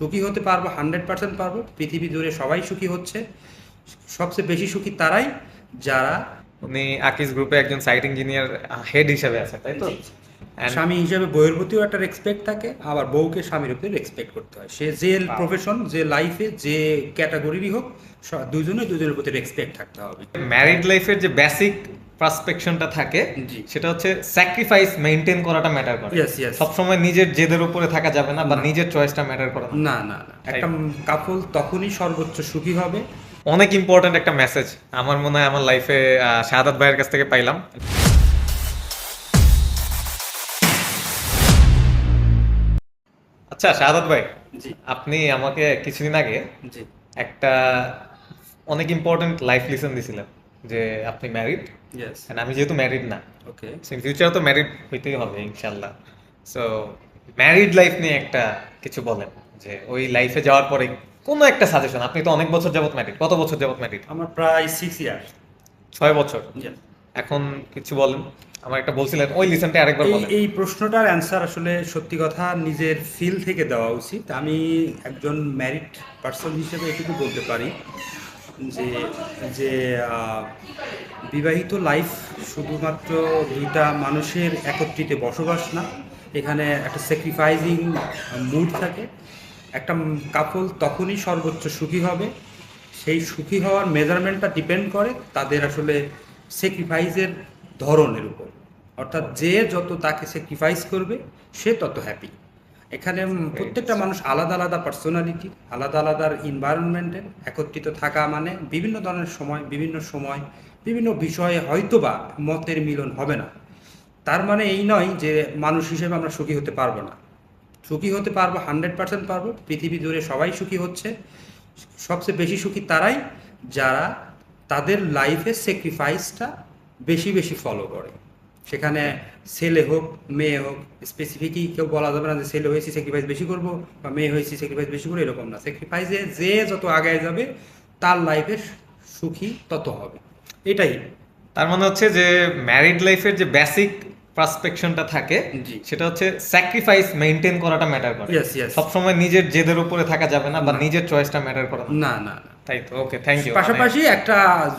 সুখী হতে পারব হান্ড্রেড পার্সেন্ট পারব। পৃথিবী জুড়ে সবাই সুখী হচ্ছে। সবচেয়ে বেশি সুখী তারাই যারা উনি আকিজ গ্রুপে একজন সাইট ইঞ্জিনিয়ার হেড হিসেবে আছে তাই তো? স্বামী হিসেবে বইয়ের প্রতিও একটা রেসপেক্ট থাকে আবার বউকে স্বামীর প্রতি রেসপেক্ট করতে হয়। সে যে প্রফেশন যে লাইফে যে ক্যাটাগরিরই হোক দুজনে দুজনের প্রতি রেসপেক্ট থাকতে হবে। ম্যারিড লাইফের যে বেসিক পার্সপেকশনটা থাকে সেটা হচ্ছে স্যাক্রিফাইস মেনটেন করাটা ম্যাটার করে। Yes. সবসময় নিজের জেদের উপরে থাকা যাবে না বা নিজের চয়েসটা ম্যাটার করে না। না না একটা কাপল তখনই সর্বোচ্চ সুখী হবে। অনেক ইম্পর্ট্যান্ট একটা মেসেজ আমার মনে হয় আমার লাইফে শাহাদাত ভাইয়ের কাছ থেকে পাইলাম। আচ্ছা শাহাদাত ভাই জি। আপনি আমাকে কিছুদিন আগে জি। একটা অনেক ইম্পর্ট্যান্ট লাইফ লেসন দিছিলেন। যে আপনি ম্যারিড ইয়েস আমি যেহেতু ম্যারিড না ওকে সো ইন ফিউচারে তো ম্যারিড হইতেই হবে ইনশাল্লাহ সো ম্যারিড লাইফ নিয়ে একটা কিছু বলেন যে ওই লাইফে যাওয়ার পরে কোনো একটা সাজেশন আপনি তো অনেক বছর যাবত ম্যারিড কত বছর যাবত ম্যারিড আমার প্রায় সিক্স ইয়ার ছয় বছর? এখন কিছু বলেন আমার একটা বলছিলেন ওই লিসনটা আরেকবার বলেন। এই প্রশ্নটার অ্যান্সার আসলে সত্যি কথা নিজের ফিল থেকে দেওয়া উচিত। আমি একজন ম্যারিড পার্সন হিসেবে এটুকু বলতে পারি। যে যে বিবাহিত লাইফ শুধুমাত্র দুইটা মানুষের একত্রিতে বসবাস না, এখানে একটা স্যাক্রিফাইজিং মুড থাকে। একটা কাপল তখনই সর্বোচ্চ সুখী হবে, সেই সুখী হওয়ার মেজারমেন্টটা ডিপেন্ড করে তাদের আসলে স্যাক্রিফাইসের ধরনের উপর। অর্থাৎ যে যত তাকে স্যাক্রিফাইস করবে, সে তত হ্যাপি এখানে প্রত্যেকটা মানুষ আলাদা আলাদা পার্সোনালিটি আলাদা আলাদা এনভায়রনমেন্টে একত্রিত থাকা মানে বিভিন্ন ধরনের সময় বিভিন্ন সময় বিভিন্ন বিষয়ে হয়তোবা মতের মিলন হবে না। তার মানে এই নয় যে মানুষ হিসেবে আমরা সুখী হতে পারব না। সুখী হতে পারব হান্ড্রেড পার্সেন্ট পারব পৃথিবী জুড়ে সবাই সুখী হচ্ছে। সবচেয়ে বেশি সুখী তারাই যারা তাদের লাইফে স্যাক্রিফাইসটা বেশি বেশি ফলো করে। সেখানে ছেলে হোক মেয়ে হোক স্পেসিফিকই কেউ বলা যাবে না যে ছেলে হয়েছি স্যাক্রিফাইস বেশি করব বা মেয়ে হয়েছি স্যাক্রিফাইস বেশি করব এরকম না। স্যাক্রিফাইসে যে যত আগায় যাবে তার লাইফে সুখী তত হবে। এটাই। তার মানে হচ্ছে যে ম্যারিড লাইফের যে বেসিক পার্সপেকশনটা থাকে। সেটা হচ্ছে স্যাক্রিফাইস মেনটেন করাটা ম্যাটার করে. সবসময় নিজের জেদের উপরে থাকা যাবে না বা নিজের চয়েসটা ম্যাটার করে না না। তাই তো? ওকে থ্যাংক ইউ পাশাপাশি একটা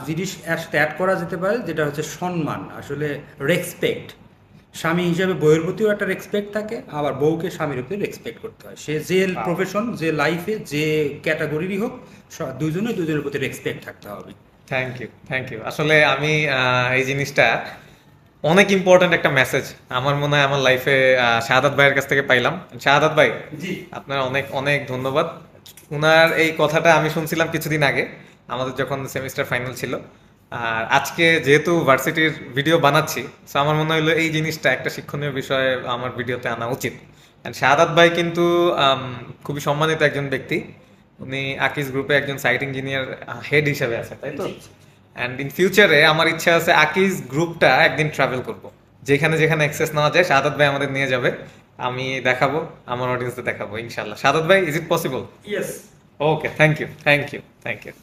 জিনিস অ্যাড করা যেতে পারে যেটা হচ্ছে সম্মান আসলে রেসপেক্ট স্বামী হিসেবে বইয়ের প্রতিও একটা রেসপেক্ট থাকে আবার বউকে স্বামীর প্রতি রেসপেক্ট করতে হয়। সে যে প্রফেশন যে লাইফে যে ক্যাটাগরিরই হোক দুজনে দুজনের প্রতি রেসপেক্ট থাকতে হবে। থ্যাংক ইউ থ্যাংক ইউ আসলে আমি এই জিনিসটা অনেক ইম্পর্ট্যান্ট একটা মেসেজ আমার মনে হয় আমার লাইফে শাহাদাত ভাইয়ের কাছ থেকে পাইলাম। শাহাদাত ভাই জি। আপনার অনেক অনেক ধন্যবাদ। উনার এই কথাটা আমি শুনছিলাম কিছুদিন আগে আমাদের যখন সেমিস্টার ফাইনাল ছিল। আর আজকে যেহেতু ভার্সিটির ভিডিও বানাচ্ছি সো আমার মনে হলো এই জিনিসটা একটা শিক্ষণীয় বিষয়ে আমার ভিডিওতে আনা উচিত। শাহাদাত ভাই কিন্তু খুবই সম্মানিত একজন ব্যক্তি। উনি আকিজ গ্রুপে একজন সাইট ইঞ্জিনিয়ার হেড হিসেবে আছে তাই তো? অ্যান্ড ইন ফিউচারে আমার ইচ্ছা আছে আকিজ গ্রুপটা একদিন ট্রাভেল করব। যেখানে যেখানে অ্যাক্সেস নেওয়া যায় শাহাদাত ভাই আমাদের নিয়ে যাবে। আমি দেখাবো আমার অডিয়েন্সে দেখাবো ইনশাল্লাহ সাদত ভাই is it possible yes okay thank you thank you thank you